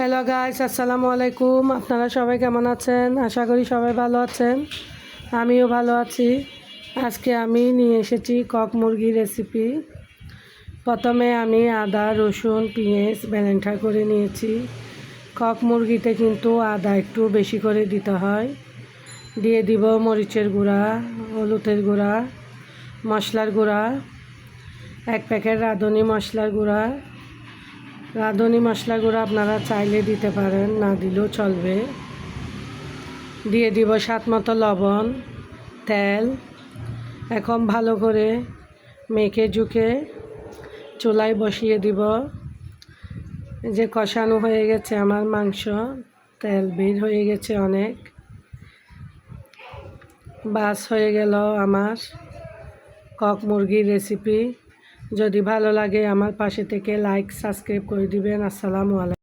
Hello guys আসসালামু আলাইকুম আপনারা সবাই কেমন আছেন? আশা করি সবাই ভালো আছেন। আমিও ভালো আছি। আজকে আমি নিয়ে এসেছি কক মুরগি রেসিপি প্রথমে আমি আদা, রসুন, পেঁয়াজ ব্যালেন্টা করে নিয়েছি। কক মুরগিতে কিন্তু আদা একটু বেশি করে দিতে হয়। দিয়ে দিব মরিচের গুঁড়া, হলুদের গুঁড়া, মশলার গুঁড়া, এক প্যাকেট রাঁধুনি মশলার গুঁড়া রাঁধুনি মশলা গুঁড়ো আপনারা চাইলে দিতে পারেন, না দিলেও চলবে। দিয়ে দিব স্বাদ মতো লবণ, তেল। এখন ভালো করে মেখে ঝুঁকে চুলায় বসিয়ে দিব। যে কষানো হয়ে গেছে আমার মাংস, তেল বের হয়ে গেছে অনেক। বাস হয়ে গেল আমার কক মুরগির রেসিপি যদি ভালো লাগে আমার পাশে থেকে লাইক সাবস্ক্রাইব করে দিবেন। আসসালামু আলাইকুম।